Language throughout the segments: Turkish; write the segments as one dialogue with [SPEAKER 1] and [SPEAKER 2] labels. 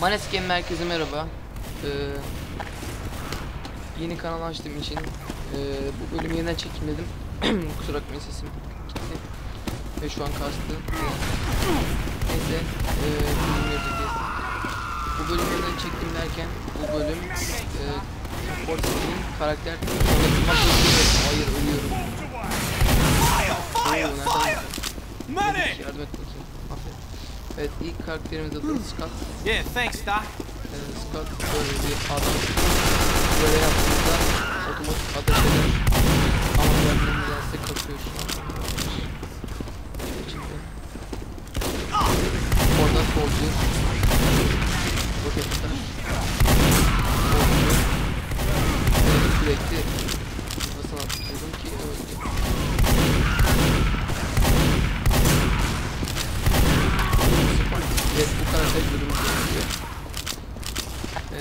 [SPEAKER 1] Maneskin merkezi merhaba. Ee, yeni kanal açtığım için ee, bu bölümü yeniden çekeyim dedim. Kusura bakmayın sesim gitti. Ve şu an kastı. Neyse. Yapacağız. Bu bölümü yeniden çektim derken bu bölüm ee, Fortnite'in karakter. Hayır ölüyorum. Oo, nereden! Yardım et bakayım. Evet ilk karakterimiz adı Scott.
[SPEAKER 2] Yeah, thanks, Doc.
[SPEAKER 1] Ee, Scott böyle bir adam böyle yaptığında otomatik ateş eder. Ama benden nedense kaçıyor şu an. İçinde. Orada solcu. Roketler. Solcu. Ee, sürekli kafasına atıyordum ki öldü. Evet bu karakter bölümü gerekiyor. Ee,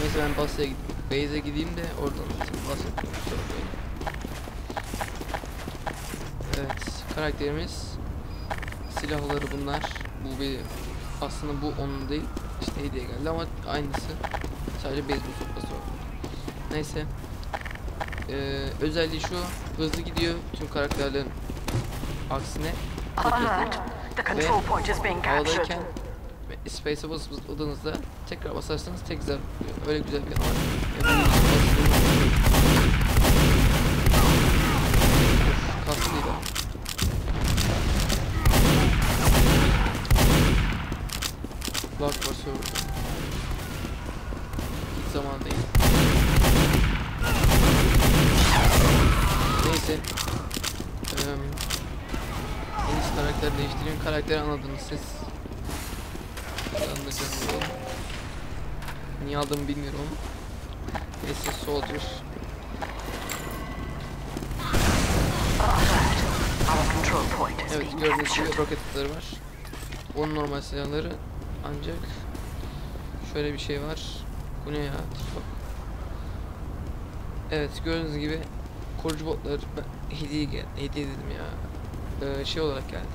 [SPEAKER 1] neyse ben Base'ye gideyim. Base'e gideyim de oradan bakmayın. Evet karakterimiz silahları bunlar. Bu bir aslında bu onun değil. İşte hediye geldi ama aynısı. Sadece beyzbol sopası var. Neyse. Ee, özelliği şu hızlı gidiyor tüm karakterlerin aksine.
[SPEAKER 3] Alert! The control point is being captured.
[SPEAKER 1] Space'e basıp zıpladığınızda tekrar basarsanız tek vuruyor. Öyle güzel bir Of, Kaslıydı. Lag var. Hiç zaman değil. Neyse. Eee en iyisi karakter değiştireyim. Karakteri anladınız siz. O. Niye aldığımı bilmiyorum ama. Neyse Soldier. Evet gördüğünüz gibi roket atları var. Onun normal silahları ancak şöyle bir şey var. Bu ne ya? Bak. Evet gördüğünüz gibi korucu botlar hediye geldi. Hediye dedim ya. Ee, şey olarak geldi.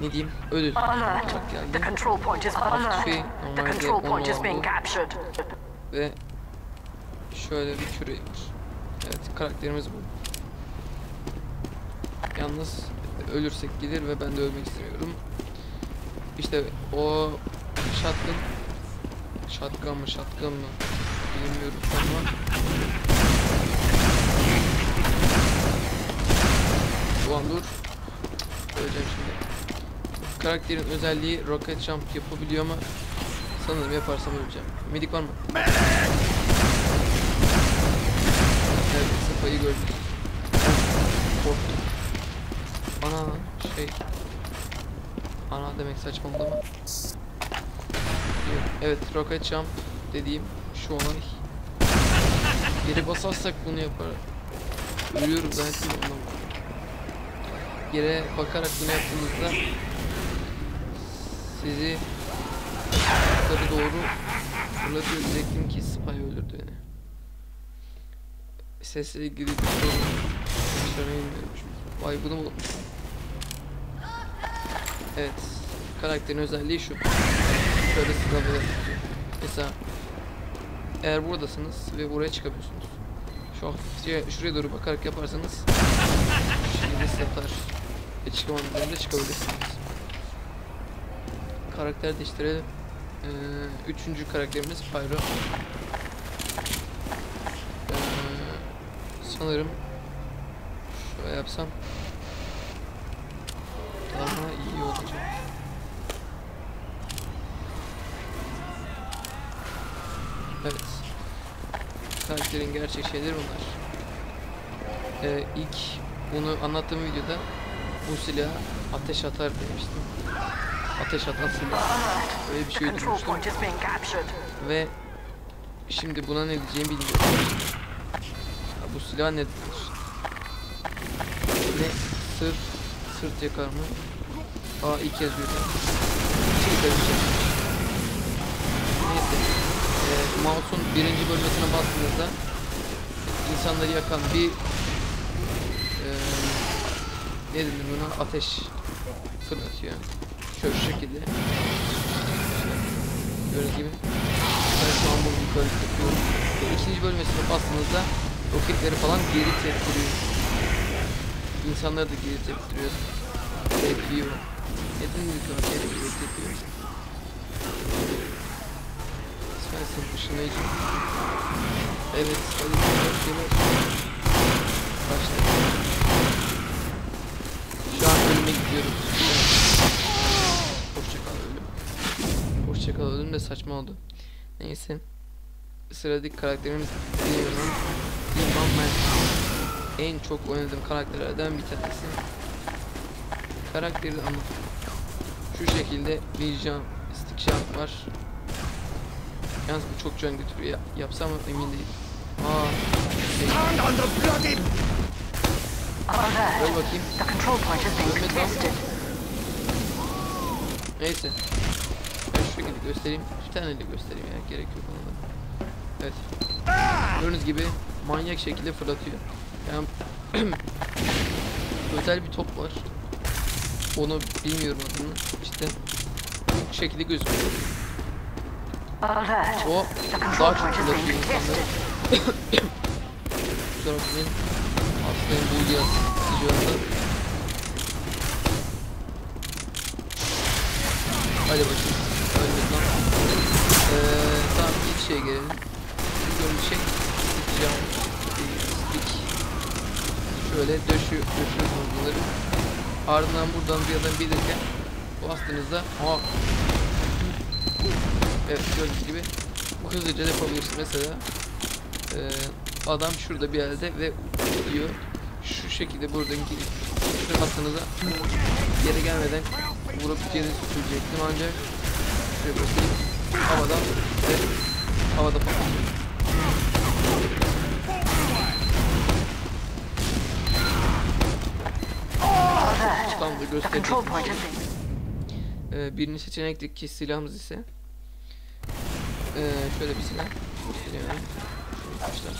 [SPEAKER 1] Ne diyeyim? Ödül
[SPEAKER 3] The
[SPEAKER 1] geldi. Şey, normalde
[SPEAKER 3] control point is
[SPEAKER 1] onun
[SPEAKER 3] being
[SPEAKER 1] olduğu
[SPEAKER 3] captured.
[SPEAKER 1] ve şöyle bir var. Evet karakterimiz bu. Yalnız ölürsek gelir ve ben de ölmek istemiyorum. İşte o shotgun shotgun mı shotgun mı bilmiyorum ama Ulan dur Öleceğim şimdi Karakterin özelliği rocket jump yapabiliyor ama Sanırım yaparsam öleceğim. Medik var mı? Evet sıfayı gördük Korktum. Ana şey. Ana demek saçmaladı ama Evet rocket jump dediğim şu olay. Yere basarsak bunu yapar. Ölüyorum zaten ondan Yere bakarak bunu yaptığınızda Sizi Yukarı doğru fırlatıyor ki Spy öldürdü beni. Sesle ilgili bir sorun Yaşamayı bilmiyorum şimdi Vay bunu unutmuşum Evet Karakterin özelliği şu. Şöyle silahları Mesela Eğer buradasınız ve buraya çıkamıyorsunuz Şu hafifçe şuraya doğru bakarak yaparsanız Şimdi satar. Ve çıkamadığınız yerinde çıkabilirsiniz Karakter değiştirelim. Ee, Üçüncü karakterimiz Pyro. Ee, Sanırım Şöyle yapsam Daha iyi olacak. Evet. Karakterin gerçek şeyleri bunlar. Ee, ilk bunu anlattığım videoda bu silah ateş atar demiştim. Ateş.
[SPEAKER 3] Alert!
[SPEAKER 1] Öyle bir şey duymuştum. Ve şimdi buna ne diyeceğimi bilmiyorum. Ya bu silah ne? Ne? Sırt, sırt yakar mı? Aa ilk kez duydum. Neyse. Ee, mouse'un birinci bölgesine bastığınızda insanları yakan bir ee, ne denir buna? Ateş fırlatıyor. Şöyle şu şekilde. Gördüğünüz gibi. Ben şu an bunu yukarı yapıyorum. Ve ikinci bölmesine bastığınızda roketleri falan geri tepkiliyor. İnsanları da geri tepkiliyor. Tepkiliyor. Neden roketleri geri tepkiliyor? Sensin ışınlayıcı. Evet, hadi bakalım. Ölüm de saçma oldu. Neyse. Sıradaki karakterimiz Leon'un İmam Ben. En çok oynadığım karakterlerden bir tanesi. Karakteri ama şu şekilde bir jump, stick jump var. Yalnız bu çok can götürüyor. Ya, yapsam emin değilim. Aa, şey, öl bakayım. Ölmedi lan. Neyse. Şekilde göstereyim. Bir tane de göstereyim ya. Gerek yok ona. Evet. Gördüğünüz gibi manyak şekilde fırlatıyor. Yani özel bir top var. Onu bilmiyorum adını. İşte bu şekilde gözüküyor. O daha çok fırlatıyor insanları. Kusura bakmayın. Hastayım bu yaz sıcağında. Hadi bakayım. Ee, tamam ilk şeye gelelim. Şey sıkacağım. Stick. Şöyle döşü, döşüyorsunuz bunları. Ardından buradan bir adam bilirken bastığınızda aa Evet gördüğünüz gibi bu hızlıca da yapabilirsiniz. Mesela ee, adam şurada bir yerde ve gidiyor. Şu şekilde buradan gidip şu hattınıza yere gelmeden vurup geri sürecektim ancak şöyle göstereyim. Havadan ve havada patlatıyor.
[SPEAKER 3] Alert.
[SPEAKER 1] Tam da
[SPEAKER 3] being
[SPEAKER 1] Ee, birinci seçenekteki silahımız ise ee, şöyle bir silah göstereyim arkadaşlar.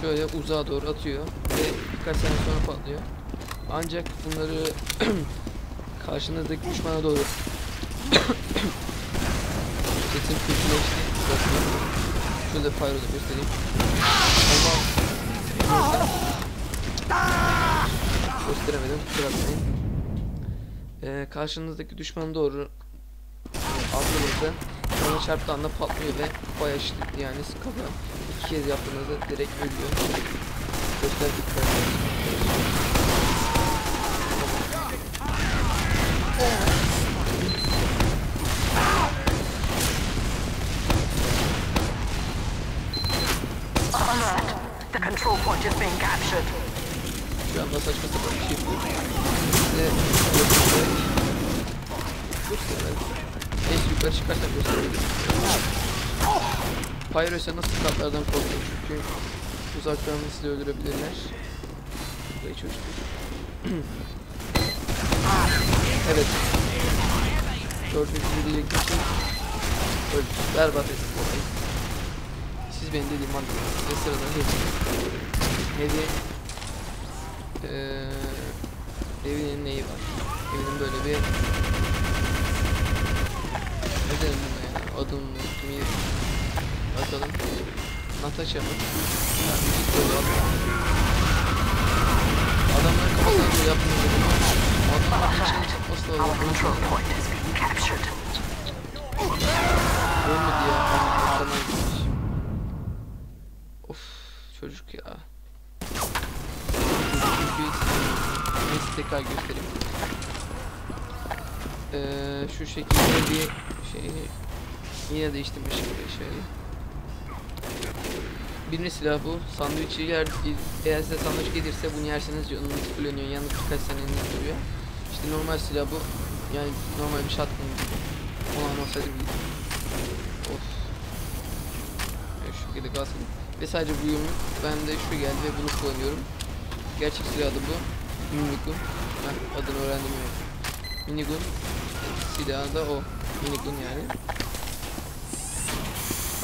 [SPEAKER 1] Şöyle uzağa doğru atıyor ve birkaç saniye sonra patlıyor. Ancak bunları karşınızdaki düşmana doğru sesim kötüleşti. Şöyle pyro'da göstereyim. Allah gösteremedim. Kusura bakmayın. Ee, karşınızdaki düşmana doğru aldığınızda ona çarptığı anda patlıyor ve bayağı şiddetli yani kafa iki kez yaptığınızda direkt ölüyor. Gösterdik
[SPEAKER 3] alert. The control point is being captured.
[SPEAKER 1] Şu anda saçma sapan bir şey yapıyor. Ve göstererek göstererek Neyse yukarı çıkarsak gösterelim. Pyro ise nasıl katlardan korkuyor çünkü uzaktan sizi öldürebilirler. Burayı çocuklar. evet. Gördüğünüz gibi diyecektim ki öldü. Berbat ettik. Benim dediğim anladınız. Ve sırada hepsi. Hediye Eee evinin neyi var? Evinin böyle bir ne derim buna ya? Adını unuttum iyi. Bakalım. Natasha mı? Ha, müzik böyle adam. Adamların kafasına göre yapmıyor dedim. Adamlar için çıkması lazım. Ölmedi ya. Çocuk ya. Neyse tekrar göstereyim. Ee, şu şekilde bir şey yine değiştirmiş buraya şöyle. Birinci silah bu. Sandviçi yer, eğer size sandviç gelirse bunu yerseniz canınız fullleniyor. Yalnız birkaç saniyeniz duruyor. İşte normal silah bu. Yani normal bir shotgun gibi. Onu anlasaydım iyi. Of. Şu şekilde gaz Ve sadece bu yumruk bende şu geldi ve bunu kullanıyorum. Gerçek silah adı bu. Minigun. Ben adını öğrendim evet. Minigun. Silahı da o. Minigun yani.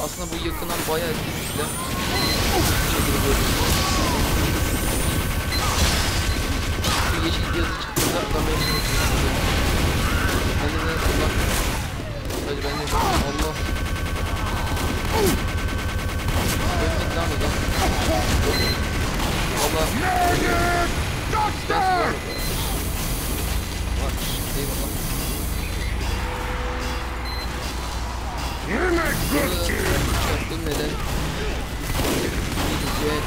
[SPEAKER 1] Aslında bu yakından bayağı etkili bir silah. Şu yeşil yazı çıktığında adamı yapıyorsunuz. Ben de ne Allah. Sadece ben de Allah Ölmedi lan adam. Valla. Spencer var mı? Var. Eyvallah. Çarptım neden? Evet.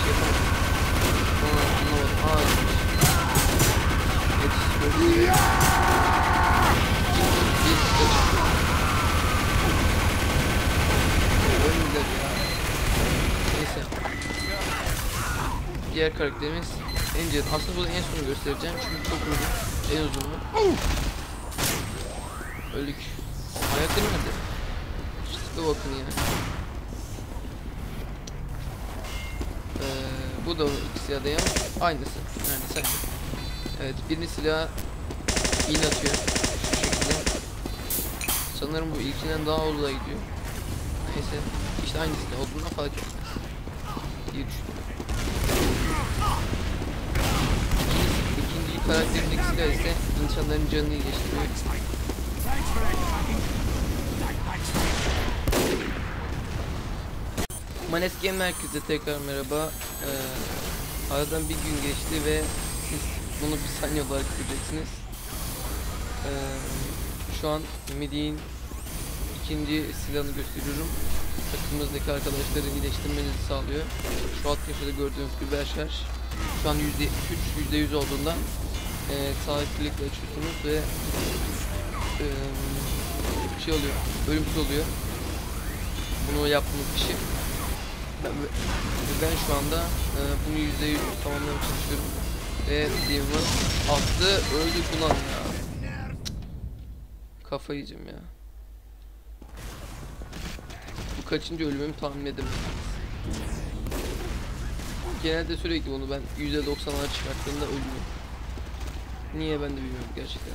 [SPEAKER 1] Şey yapamadım. Aa, anlamadım. Aa, yetişmiş. Bir kaçın. Diğer karakterimiz Angel. Aslında bunu en son göstereceğim çünkü çok uzun. En uzunu. Öldük. Ayakları nerede? İşte bakın ya. Ee, bu da iki silah değil ama aynısı. Neredeyse aynı. Evet birini silah iğne atıyor. Şu şekilde. Sanırım bu ilkinden daha uzağa gidiyor. Neyse. işte aynı silah olduğundan fark etmez. diye düşünüyorum. İkinci, karakterindeki silah ise insanların canını iyileştiriyor. Manes Game Merkez'e tekrar merhaba. Ee, aradan bir gün geçti ve siz bunu bir saniye olarak göreceksiniz. Ee, şu an Midi'nin ikinci silahını gösteriyorum. Takımımızdaki arkadaşları iyileştirmenizi sağlıyor. Şu alt köşede gördüğünüz gibi şarj. Şu an %3, %100 olduğunda e, sağ klikle açıyorsunuz ve e, şey oluyor, ölümsüz oluyor. Bunu yaptığınız kişi. Ben, ben şu anda e, bunu %100 tamamlamaya çalışıyorum. Ve Demon'ı attı, öldü ulan ya. Kafayı yiyeceğim ya. Kaçıncı ölümümü tahmin edemem. Genelde sürekli bunu ben %90'lara çıkarttığımda ölüyorum. Niye ben de bilmiyorum gerçekten.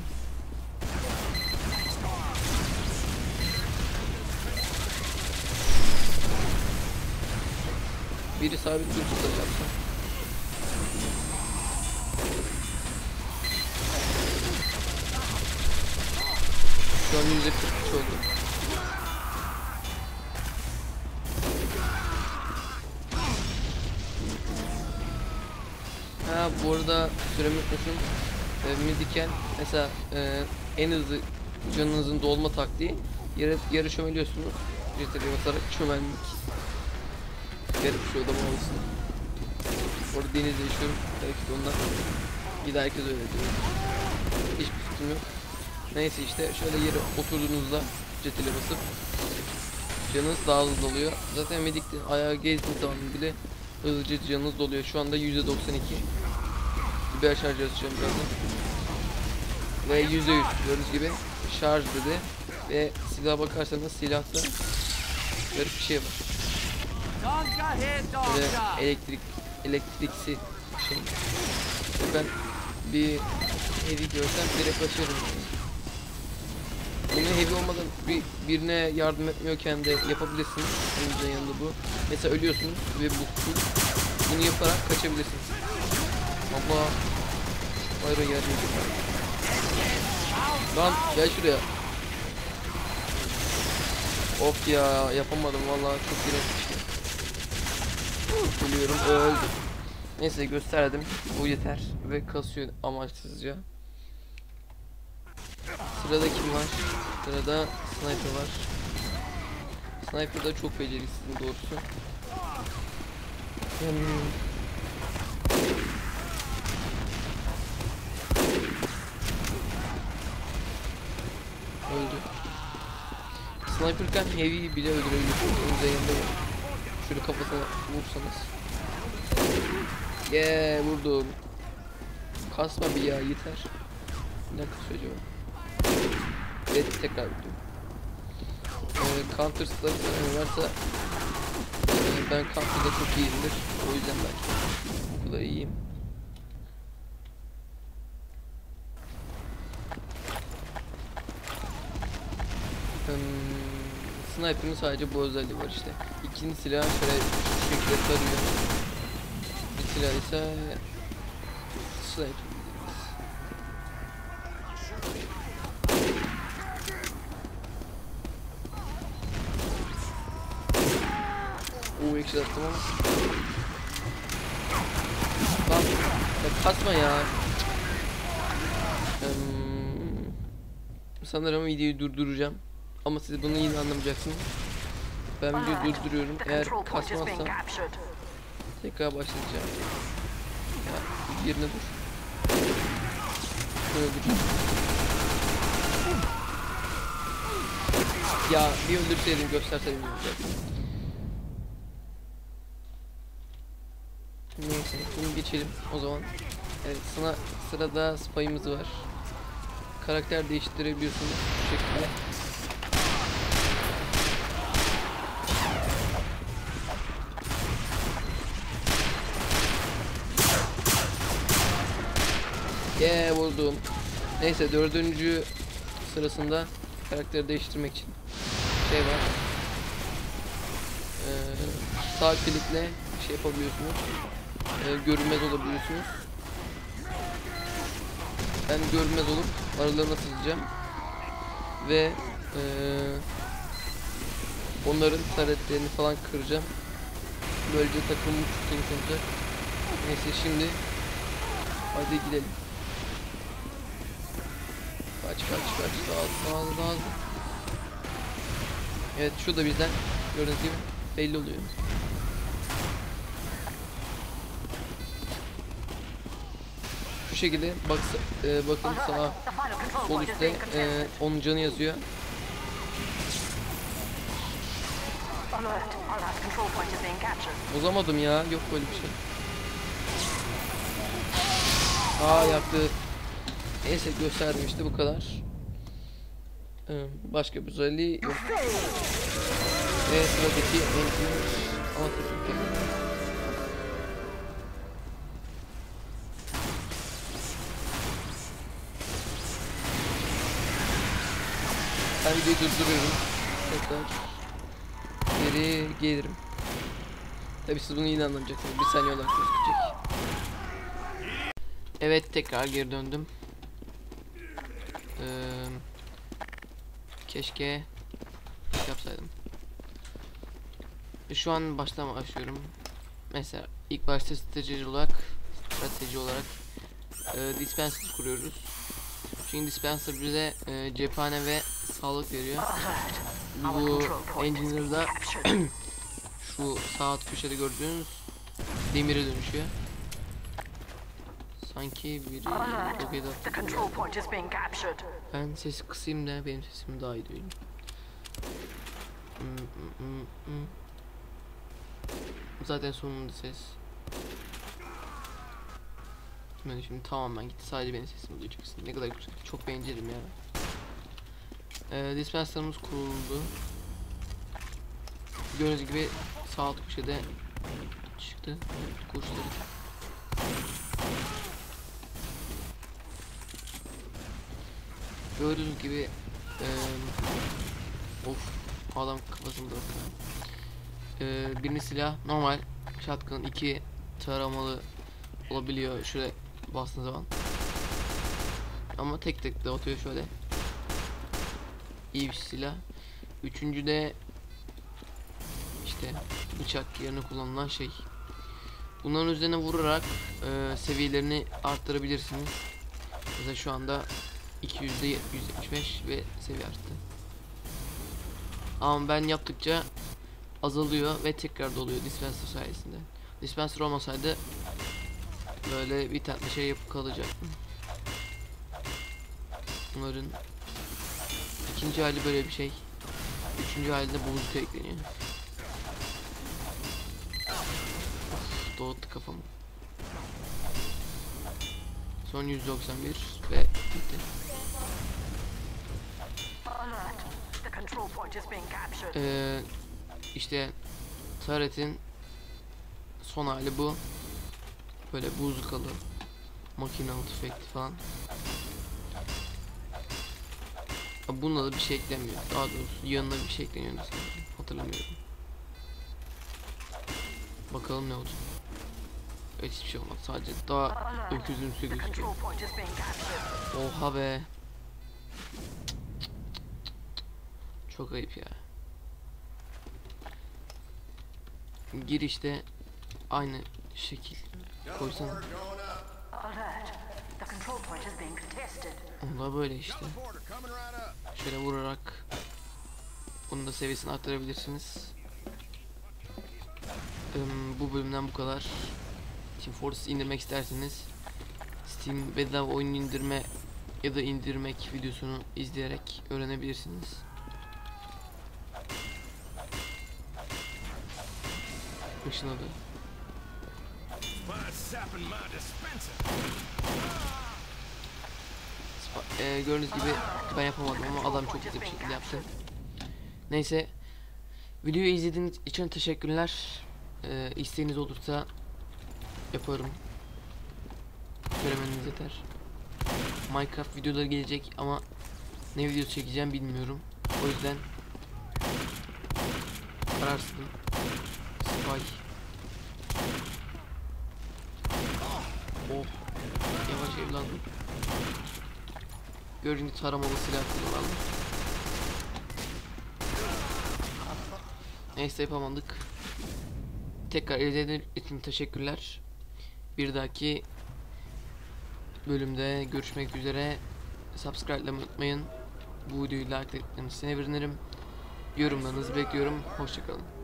[SPEAKER 1] Biri sabit dursa da yapsa. Şu an yüzde 43 oldu. Ha bu arada söylemek unutmuşum. E, midiken mesela e, en hızlı canınızın dolma taktiği yere, yere çömeliyorsunuz. CTRL'ye basarak çömelmek. Garip bir şey odama olsun. Orada denizde yaşıyorum. Belki de ondan. De herkes öyle diyor. Hiçbir fikrim yok. Neyse işte şöyle yere oturduğunuzda CTRL'e basıp canınız daha hızlı doluyor. Zaten medikte ayağı gezdiğiniz zaman bile hızlıca canınız doluyor. Şu anda %92. Biber şarj açacağım birazdan. Ve %100 gördüğünüz gibi şarj dedi. Ve silaha bakarsanız silahta garip bir şey var. Böyle elektrik elektriksi şey. Ben bir heavy görsem direkt açarım. Bunu heavy olmadan bir, birine yardım etmiyorken de yapabilirsiniz. Elinizin yanında bu. Mesela ölüyorsunuz ve bu. Bunu yaparak kaçabilirsiniz. Allah. Hayır geldi. Lan gel şuraya. Of ya yapamadım vallahi çok dirençmiştim. Ölüyorum öldüm. Neyse gösterdim. Bu yeter ve kasıyor amaçsızca. Sırada kim var? Sırada sniper var. Sniper da çok beceriksizim doğrusu. Hmm. Öldü. Sniper'ken heavy bile yanında var. Şöyle kafasına vursanız. Yeah vurdum. Kasma bir ya yeter. Ne kasıyor acaba? Evet tekrar vurdum. Ee, counter Strike varsa e, ben Counter'da çok iyiyimdir. O yüzden belki bu kadar iyiyim. Hmm, Sniper'ın sadece bu özelliği var işte. İkinci silah şöyle şu şekilde tarıyor. Bir silah ise sniper turbo exit attım ama. Lan ya kasma ya. Eee, sanırım videoyu durduracağım. Ama siz bunu yine anlamayacaksınız. Ben videoyu durduruyorum. Eğer kasmazsam tekrar başlayacağım. Ya yerine dur. Şöyle dur. Ya bir öldürseydim gösterseydim olacaktı. Neyse bunu geçelim o zaman. Evet sıra, sırada spy'ımız var. Karakter değiştirebiliyorsunuz bu şekilde. Buldum. Neyse dördüncü sırasında karakteri değiştirmek için şey var. Ee, sağ klikle şey yapabiliyorsunuz. Ee, görünmez olabiliyorsunuz. Ben görünmez olup aralarına sızacağım. Ve ee, onların taretlerini falan kıracağım. Böylece takımım çok olacak. Neyse şimdi hadi gidelim. Kaç kaç kaç daha hızlı daha. Evet şu da bizden gördüğünüz belli oluyor. Şu şekilde bak e, bakın
[SPEAKER 3] control
[SPEAKER 1] sol üstte e, onun canı yazıyor. Bozamadım ya yok böyle bir şey. Aa yaktı. Neyse gösterdim işte bu kadar. Ee, başka bir özelliği yok. Ve sıradaki engineer Atatürk'e. Ben videoyu durduruyorum. Tekrar geri gelirim. Tabi siz bunu yine anlamayacaksınız. Bir saniye olarak gözükecek. Evet tekrar geri döndüm. Ee, keşke yapsaydım. Şu an baştan başlıyorum. Mesela ilk başta strateji olarak strateji olarak e, dispenser kuruyoruz. Çünkü dispenser bize e, cephane ve sağlık veriyor. Bu engineer'da şu sağ alt köşede gördüğünüz demire dönüşüyor. Sanki biri
[SPEAKER 3] Alert.
[SPEAKER 1] roket
[SPEAKER 3] The
[SPEAKER 1] attı.
[SPEAKER 3] control point is being captured.
[SPEAKER 1] Ben sesi kısayım da benim sesim daha iyi duyayım. Hmm, hmm, hmm. Zaten sonunda ses. Ben şimdi tamamen gitti. Sadece benim sesimi duyacaksın. Ne kadar güzel. Çok beğenirim ya. Ee, dispenserımız kuruldu. Gördüğünüz gibi sağ alt köşede çıktı. Kursları. Gördüğünüz gibi eee of adam kafasında eee birinci silah normal shotgun iki taramalı olabiliyor şöyle bastığın zaman. Ama tek tek de atıyor şöyle. İyi bir silah. Üçüncü de işte bıçak yerine kullanılan şey. Bunların üzerine vurarak eee, seviyelerini arttırabilirsiniz. Mesela şu anda 200'de 175 ve seviye arttı. Ama ben yaptıkça azalıyor ve tekrar doluyor dispenser sayesinde. Dispenser olmasaydı böyle bir tane şey yapıp kalacaktım. Bunların ikinci hali böyle bir şey. Üçüncü halinde bozuk ekleniyor. Of, kafamı. Son 191 ve bitti. Ee, işte Taret'in son hali bu. Böyle buzlukalı makinalı tüfekli falan. Ha, Bunda da bir şey eklenmiyor. Daha doğrusu yanına bir şey ekleniyor mesela. Hatırlamıyorum. Bakalım ne olacak. Evet hiçbir şey olmaz. Sadece daha öküzümsü gözüküyor. Oha be. Çok ayıp ya. girişte aynı şekil koysan
[SPEAKER 3] Alert. The control point is being contested.
[SPEAKER 1] onda böyle işte. Şöyle vurarak bunu da seviyesini arttırabilirsiniz. Bu bölümden bu kadar. Team Fortress indirmek isterseniz Steam bedava oyun indirme ya da indirmek videosunu izleyerek öğrenebilirsiniz. Işınladı. Spa- Ee, gördüğünüz gibi ben yapamadım ama adam çok güzel bir şekilde yaptı. Neyse. Videoyu izlediğiniz için teşekkürler. Ee, isteğiniz olursa yaparım. Söylemeniz yeter. Minecraft videoları gelecek ama ne video çekeceğim bilmiyorum. O yüzden kararsızım. Spy. Oh. Yavaş evladım. Gördüğünüz gibi taramalı silah kullanalım. Neyse yapamadık. Tekrar izlediğiniz için teşekkürler. Bir dahaki bölümde görüşmek üzere. Subscribe unutmayın. Bu videoyu like etmenizi sevinirim. Yorumlarınızı bekliyorum. Hoşçakalın.